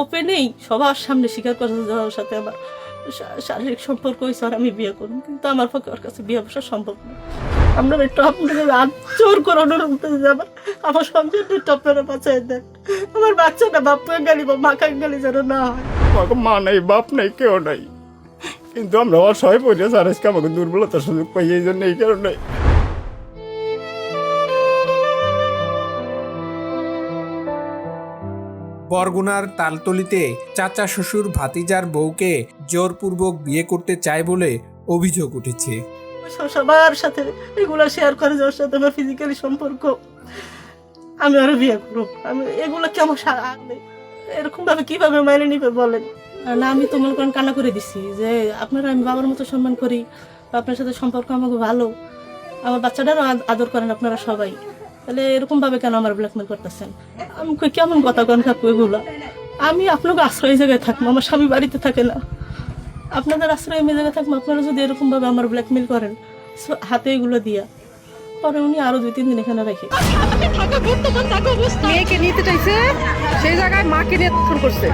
ওপেনেই সবার সামনে স্বীকার করে যে ওর সাথে আমার শারীরিক সম্পর্ক হয়েছে আমি বিয়ে করুন কিন্তু আমার পক্ষে ওর কাছে বিয়ে বসা সম্ভব না। আপনারা একটু আপনাদের হাত জোর করে অনুরোধ করতে আমার আমার সংসারটা একটু আপনারা বাঁচাই দেন। আমার বাচ্চাটা বাপকে গালি বা মাকে গালি যেন না হয়। মা নাই, বাপ নাই, কেউ নাই। কিন্তু আমরা অসহায় পড়ে স্যার আজকে আমাকে দুর্বলতার সুযোগ পাই, এই জন্য এই কারণে বরগুনার তালতলিতে চাচা শ্বশুর ভাতিজার বউকে জোরপূর্বক বিয়ে করতে চায় বলে অভিযোগ উঠেছে। সবার সাথে এগুলো শেয়ার করে যে ওর সাথে আমার ফিজিক্যালি সম্পর্ক। আমি আরও বিয়ে করব। আমি এগুলো কেমন এরকম ভাবে কীভাবে মাইনে নিবে বলেন? না আমি তো মনে করেন কান্না করে দিছি যে আপনারা আমি বাবার মতো সম্মান করি বা আপনার সাথে সম্পর্ক আমাকে ভালো। আমার বাচ্চাটারও আদ- আদর করেন আপনারা সবাই। তাহলে এরকম ভাবে কেন আমার ব্ল্যাকমেল করতেছেন? আমি কই, কেমন কথা কন থাকব এগুলা আমি আপনাকে আশ্রয় জায়গায় থাকব আমার স্বামী বাড়িতে থাকে না। আপনাদের আশ্রয় আমি জায়গায় থাকব আপনারা যদি এরকম ভাবে আমার ব্ল্যাকমেল করেন হাতে এগুলো দিয়া। পরে উনি আরও দুই তিন দিন এখানে রেখে। মেয়েকে নিতে চাইছে সেই জায়গায় মাকে নিয়ে ফোন করছে।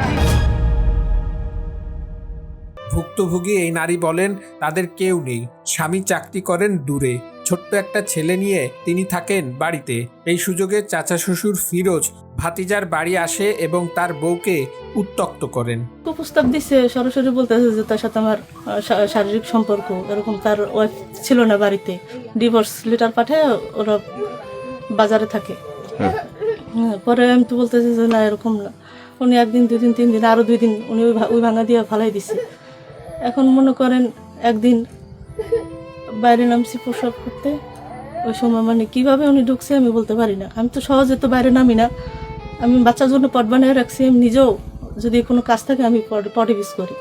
ভুক্তভোগী এই নারী বলেন তাদের কেউ নেই। স্বামী চাকরি করেন দূরে। ছোট্ট একটা ছেলে নিয়ে তিনি থাকেন বাড়িতে। এই সুযোগে চাচা শ্বশুর ফিরোজ ভাতিজার বাড়ি আসে এবং তার বউকে উত্তক্ত করেন। প্রস্তাব দিছে সরাসরি বলতেছে যে তার সাথে আমার শারীরিক সম্পর্ক এরকম তার ওয়াইফ ছিল না বাড়িতে। ডিভোর্স লেটার পাঠায় ওরা বাজারে থাকে। হ্যাঁ, পরে আমি তো বলতেছি যে না এরকম না। উনি একদিন দুই দিন তিন দিন আরও দুই দিন উনি ওই ভাঙা দিয়ে ফালাই দিছে। এখন মনে করেন একদিন বাইরে নামছি প্রসব করতে। ওই সময় মানে কীভাবে উনি ঢুকছে আমি বলতে পারি না। আমি তো সহজে তো বাইরে নামি না। আমি বাচ্চার জন্য পট বানিয়ে রাখছি, আমি নিজেও যদি কোনো কাজ থাকে আমি পট- বিস করি।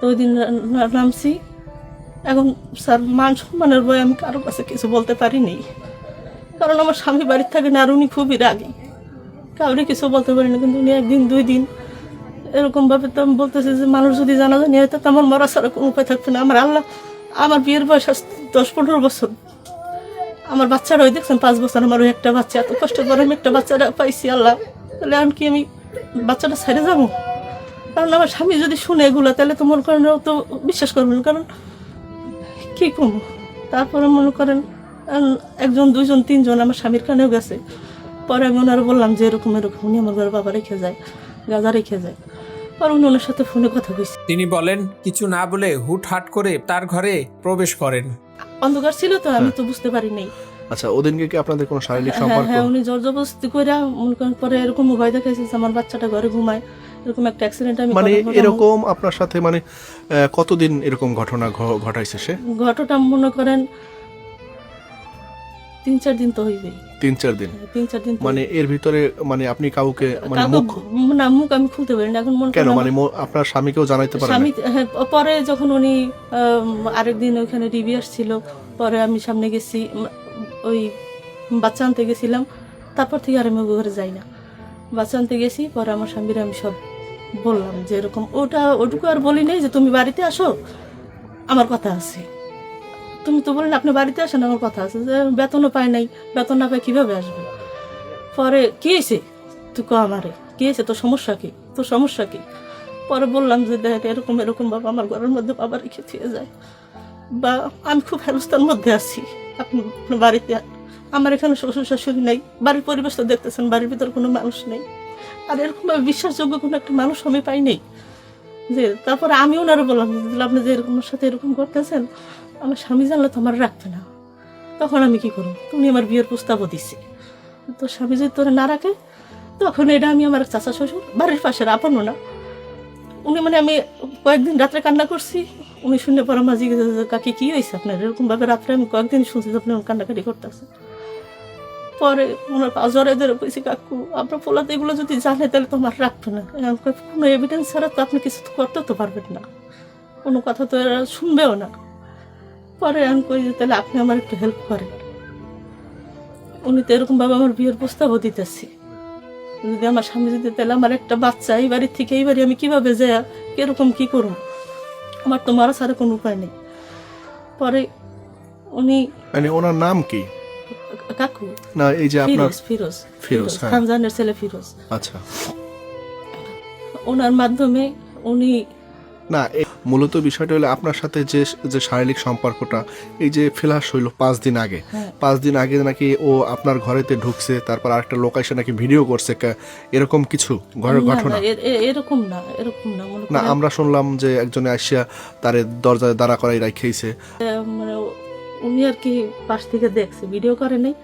তো ওই দিন নামছি। এখন স্যার মান সম্মানের বই আমি কারও কাছে কিছু বলতে পারিনি। কারণ আমার স্বামী বাড়ির থাকে না, আর উনি খুবই রাগী। কাউরে কিছু বলতে পারি না কিন্তু উনি একদিন, দুই দিন এরকমভাবে তো আমি বলতেছি যে, মানুষ যদি জানা জানি হয়তো তো আমার মরা ছাড়া কোনো উপায় থাকবে না। আমার আল্লাহ আমার বিয়ের বয়স দশ পনেরো বছর। আমার বাচ্চারা ওই দেখছেন, পাঁচ বছর আমার ওই একটা বাচ্চা। এত কষ্ট করে আমি একটা বাচ্চাটা পাইছি, আল্লাহ। তাহলে আমি কি আমি বাচ্চাটা ছেড়ে যাব? কারণ আমার স্বামী যদি শুনে এগুলো, তাহলে তো মনে করেন তো বিশ্বাস করবেন। কারণ কি করব? তারপরে মনে করেন একজন, দুইজন, তিনজন আমার স্বামীর কানেও গেছে। পরে আমি ওনারা বললাম যে এরকম এরকম। উনি আমার ঘরে বাবা রেখে যায়, গাজা রেখে যায়। উনি ওনার সাথে ফোনে কথা কইছে। তিনি বলেন কিছু না বলে হুটহাট করে তার ঘরে প্রবেশ করেন। অন্ধকার ছিল তো আমি তো বুঝতে পারি নাই। আচ্ছা ওদিনকে কি আপনাদের কোনো শারীরিক হ্যাঁ সম্পর্ক? হ্যাঁ উনি জোর জবরদস্তি করে মনে করেন পরে এরকম ভয় দেখাইছে যে আমার বাচ্চাটা ঘরে ঘুমায়। এরকম একটা অ্যাক্সিডেন্ট আমি মানে এরকম আপনার সাথে মানে আহ, কতদিন এরকম ঘটনা ঘ- ঘটাইছে সে? ঘটনা মনে করেন তিন চার দিন তো হইবেই। তিন চার দিন। তিন চার দিন মানে এর ভিতরে মানে আপনি কাউকে মানে মুখ না মুখ আমি খুলতে পারি না এখন মনে কেন? মানে আপনার স্বামীকেও জানাইতে পারেন স্বামী হ্যাঁ, পরে যখন উনি আরেকদিন ওইখানে টিভি আসছিল পরে আমি সামনে গেছি ওই বাচ্চা আনতে গেছিলাম তারপর থেকে আর আমি ঘরে যাই না। বাচ্চা আনতে গেছি পরে আমার স্বামীর আমি সব বললাম যে এরকম ওটা ওটুকু আর বলি নাই যে তুমি বাড়িতে আসো আমার কথা আছে। তুমি তো বললেন আপনি বাড়িতে আসেন, আমার কথা আছে যে বেতনও পাই নাই, বেতন না পাই কীভাবে আসবে? পরে, কি হয়েছে? তুই ক আমারে, কি হয়েছে? তোর সমস্যা কী? তোর সমস্যা কী? পরে বললাম যে দেখ, এরকম এরকম বাবা আমার ঘরের মধ্যে বাবা রেখে থুয়ে যায়। বা, আমি খুব হেলস্থার মধ্যে আছি। আপনি বাড়িতে আমার এখানে শ্বশুর শাশুড়ি নেই, বাড়ির পরিবেশ তো দেখতেছেন, বাড়ির ভিতর কোনো মানুষ নেই। আর এরকমভাবে বিশ্বাসযোগ্য কোনো একটা মানুষ আমি পাই নেই। যে, তারপরে আমি ওনারা বললাম আপনি যে এরকম সাথে এরকম করতেছেন আমার স্বামী জানলে তো আমার রাখবে না। তখন আমি কি করব? তুমি আমার বিয়ের প্রস্তাবও দিছি। তো স্বামী যদি তোরা না রাখে, তখন এটা আমি আমার চাচা শ্বশুর বাড়ির পাশের আপনও না। উনি মানে আমি কয়েকদিন রাত্রে কান্না করছি। উনি শুনে পরে মাঝি কাকি, কি হয়েছে আপনার? এরকমভাবে রাত্রে আমি কয়েকদিন শুনছি আপনি কান্নাকাটি করতেছে পরে ওনার জ্বরে ধরে কইছি কাকু আপনার পোলাতে এগুলো যদি জানে তাহলে তো আমার রাখবে না। কোনো এভিডেন্স ছাড়া তো আপনি কিছু করতে তো পারবেন না। কোনো কথা তো এরা শুনবেও না। পরে আমি কই যে তাহলে আপনি আমার একটু হেল্প করেন। উনি তো এরকম ভাবে আমার বিয়ের প্রস্তাবও দিতেছি। যদি আমার স্বামী যদি তাহলে আমার একটা বাচ্চা এই বাড়ির থেকে এই বাড়ি আমি কীভাবে যাই কীরকম কি করুম? আমার তো মারা ছাড়া কোনো উপায় নেই। পরে উনি মানে ওনার নাম কি? কাকু। না এই যে আপনার ফিরোজ ফিরোজ ফিরোজ, হ্যাঁ। খানজানের ছেলে ফিরোজ। আচ্ছা। ওনার মাধ্যমে উনি না মূলত বিষয়টা হলো আপনার সাথে যে যে শারীরিক সম্পর্কটা এই যে ফ্লাশ হইল পাঁচ দিন আগে। হ্যাঁ। পাঁচ দিন আগে নাকি ও আপনার ঘরেতে ঢুকছে তারপর আরেকটা লোক এসে নাকি ভিডিও করছে এরকম কিছু ঘরের ঘটনা? এরকম না এরকম না না আমরা শুনলাম যে একজনে আসিয়া তারে দরজায় দাঁড়া করাই রাখিয়েছে। মানে উনি আর কি পাশ থেকে দেখছে ভিডিও করে নাই।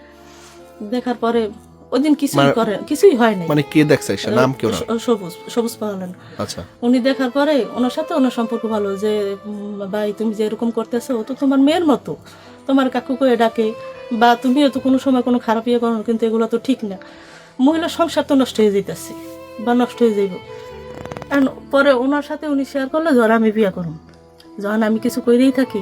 দেখার পরে ওই দিন কিছুই মানে- করে কিছুই হয় নাই। মানে কে দেখছে সে নাম কেউ না সবুজ সবুজ পাগলেন আচ্ছা। উনি দেখার পরে ওনার সাথে ওনার সম্পর্ক ভালো যে ভাই তুমি যে এরকম করতেছো ও তো তোমার মেয়ের মতো। তোমার কাকু করে ডাকে বা তুমিও তো কোনো সময় কোনো খারাপ ইয়ে করো কিন্তু এগুলো তো ঠিক না। মহিলার সংসার তো নষ্ট হয়ে যেতেছে বা নষ্ট হয়ে যাইব। আর পরে ওনার সাথে উনি শেয়ার করলে ধর আমি বিয়ে করব যখন আমি কিছু করেই থাকি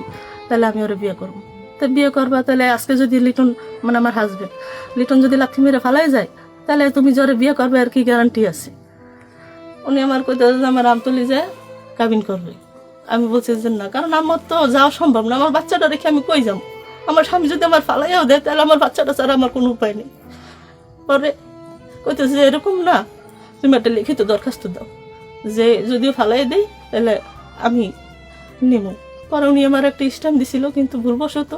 তাহলে আমি ওরা বিয়ে করব তা বিয়ে করবা, তাহলে আজকে যদি লিটন মানে আমার হাজবেন্ড লিটন যদি লাথি মেরে ফালাই যায়, তাহলে তুমি জ্বরে বিয়ে করবে আর কি গ্যারান্টি আছে? উনি আমার কইতে আমার আমতলি যে কাবিন করবে। আমি বলছি যে না, কারণ আমার তো যাওয়া সম্ভব না, আমার বাচ্চাটা রেখে আমি কই যাব? আমার স্বামী যদি আমার ফালাইয়াও দেয়, তাহলে আমার বাচ্চাটা ছাড়া আমার কোনো উপায় নেই। পরে কইতেছে যে এরকম না, তুমি একটা লিখিত দরখাস্ত দাও, যে যদিও ফালাই দেই, তাহলে আমি নেব পরে উনি আমার একটা স্ট্যাম্প দিছিল, কিন্তু ভুলবশত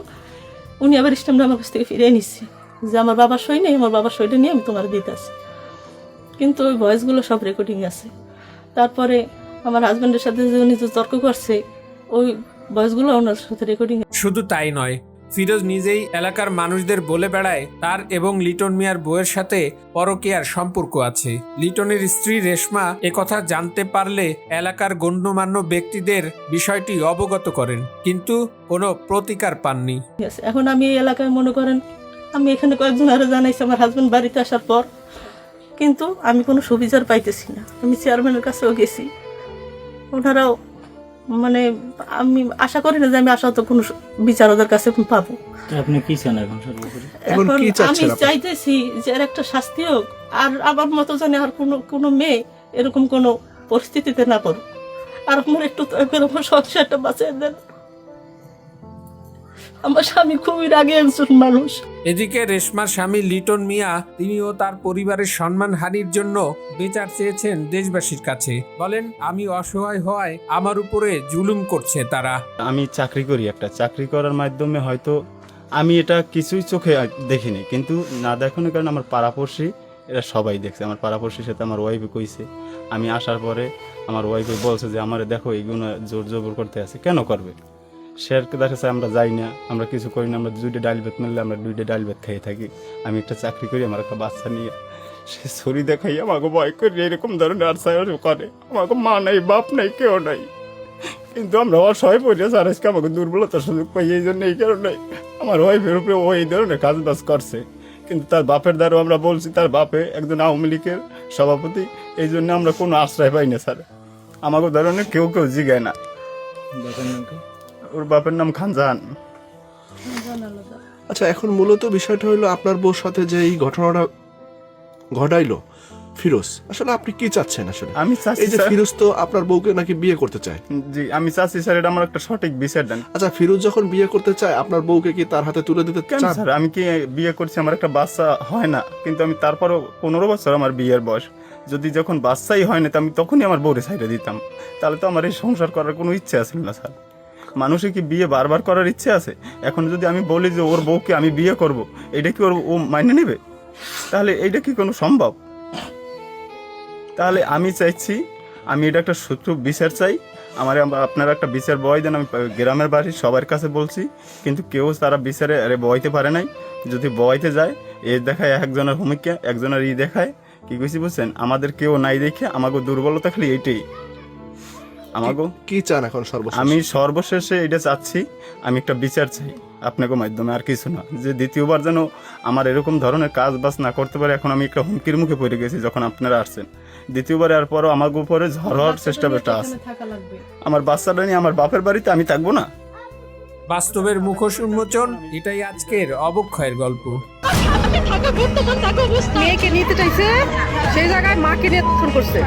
উনি আবার স্ট্যাম্পটা আমার কাছ থেকে ফিরিয়ে নিচ্ছে। যে আমার বাবার সই নেই, আমার বাবার সইটা নিয়ে আমি তোমার দিতে আসি কিন্তু ওই ভয়েসগুলো সব রেকর্ডিং আছে। তারপরে আমার হাজব্যান্ডের সাথে যে উনি যে তর্ক করছে, ওই ভয়েসগুলো ওনার সাথে রেকর্ডিং শুধু তাই নয় ফিরোজ নিজেই এলাকার মানুষদের বলে বেড়ায়, তার এবং লিটন মিয়ার বউয়ের সাথে পরকীয়ার সম্পর্ক আছে। লিটনের স্ত্রী রেশমা একথা জানতে পারলে এলাকার গণ্যমান্য ব্যক্তিদের বিষয়টি অবগত করেন, কিন্তু কোনো প্রতিকার পাননি। এখন আমি এই এলাকায় মনে করেন, আমি এখানে কয়েকজন আরও জানাইছি, আমার হাজব্যান্ড বাড়িতে আসার পর। কিন্তু আমি কোনো সুবিচার পাইতেছি না। আমি চেয়ারম্যানের কাছেও গেছি। ওনারাও মানে আমি আশা করি না যে আমি আশা তো কোনো বিচার ওদের কাছে পাবো। আপনি কি চান এখন সর্বোপরি? এখন আমি? চাইতেছি যে এর একটা শাস্তি হোক আর আমার মতো জানে আর কোনো কোনো মেয়ে এরকম কোনো পরিস্থিতিতে না পড়ুক। আর আমার একটু আমার সংসারটা বাঁচিয়ে দেন। আমার স্বামী খুবই রাগে একজন মানুষ। এদিকে রেশমার স্বামী লিটন মিয়া তিনিও তার পরিবারের সম্মানহানির জন্য বিচার চেয়েছেন দেশবাসীর কাছে। বলেন আমি অসহায় হওয়ায় আমার উপরে জুলুম করছে তারা। আমি চাকরি করি একটা। চাকরি করার মাধ্যমে হয়তো আমি এটা কিছুই চোখে দেখিনি। কিন্তু না দেখানোর কারণে আমার পাড়াপড়শি এরা সবাই দেখছে। আমার পাড়াপড়শির সাথে আমার ওয়াইফে কইছে। আমি আসার পরে আমার ওয়াইফে বলছে যে আমার দেখো এইগুলো জোর জবর করতে আছে। কেন করবে? শেয়ার দেখাচ্ছে আমরা যাই না, আমরা কিছু করি না, আমরা দুইটা ডাল ভাত মারলে আমরা দুইটা ডাল ভাত খেয়ে থাকি। আমি একটা চাকরি করি, আমার একটা বাচ্চা নিয়ে। সে ছড়ি দেখাই আমাকে ভয় করি, এরকম ধরনের আর করে। আমাকে মা নাই, বাপ নাই, কেউ নাই। কিন্তু আমরা অসহায় পড়ে স্যার আজকে আমাকে দুর্বলতার সুযোগ পাই, এই জন্য এই কারণে আমার ওয়াইফের উপরে ও এই ধরনের কাজ বাজ করছে। কিন্তু তার বাপের দ্বারাও আমরা বলছি, তার বাপে একজন আওয়ামী লীগের সভাপতি, এই জন্য আমরা কোনো আশ্রয় পাই না, স্যার। আমাকে ধরনের কেউ কেউ জিগায় না। ওর বাপের নাম খানজাহান আচ্ছা এখন মূলত বিষয়টা হলো আপনার বউর সাথে যে এই ঘটনাটা ঘটাইলো ফিরোজ আসলে আপনি কি চাচ্ছেন আসলে? আমি চাচ্ছি এই যে ফিরোজ তো আপনার বউকে নাকি বিয়ে করতে চায়। জি আমি চাচ্ছি স্যার এটা আমার একটা সঠিক বিচার দেন। আচ্ছা ফিরোজ যখন বিয়ে করতে চায় আপনার বউকে কি তার হাতে তুলে দিতে কেন চান? স্যার? আমি কি বিয়ে করছি আমার একটা বাচ্চা হয় না কিন্তু আমি তারপরও পনেরো বছর আমার বিয়ের বয়স। যদি যখন বাচ্চাই হয় না তো আমি তখনই আমার বউরে সাইডে দিতাম। তাহলে তো আমার এই সংসার করার কোনো ইচ্ছে আছে না স্যার। মানুষের কি বিয়ে বারবার করার ইচ্ছে আছে? এখন যদি আমি বলি যে ওর বউকে আমি বিয়ে করব, এটা কি ওর ও মাইনে নেবে? তাহলে এইটা কি কোনো সম্ভব? তাহলে আমি চাইছি, আমি এটা একটা সূত্র বিচার চাই। আমার আপনারা একটা বিচার বয় দেন, আমি গ্রামের বাড়ির সবার কাছে বলছি। কিন্তু কেউ তারা বিচারে আরে বয়তে পারে নাই। যদি বয়তে যায়, এ দেখায় একজনের ভূমিকা, একজনের ই দেখায়। কি কইছি বুঝছেন? আমাদের কেউ নাই দেখে আমাকে দুর্বলতা খালি এইটাই। আমাকে কি চান এখন সর্বশেষ? আমি সর্বশেষে এটা চাচ্ছি আমি একটা বিচার চাই আপনাকে মাধ্যমে আর কিছু না। যে দ্বিতীয়বার যেন আমার এরকম ধরনের কাজ বাজ না করতে পারে এখন আমি একটা হুমকির মুখে পড়ে গেছি যখন আপনারা আসছেন। দ্বিতীয়বার আর পরও আমার উপরে ঝড় হওয়ার চেষ্টা বেটা আছে। আমার বাচ্চাটা নিয়ে আমার বাপের বাড়িতে আমি থাকব না? বাস্তবের মুখোশ উন্মোচন এটাই আজকের অবক্ষয়ের গল্প। মেয়েকে নিতে চাইছে সেই জায়গায় মাকে নিয়ে ফোন করছে।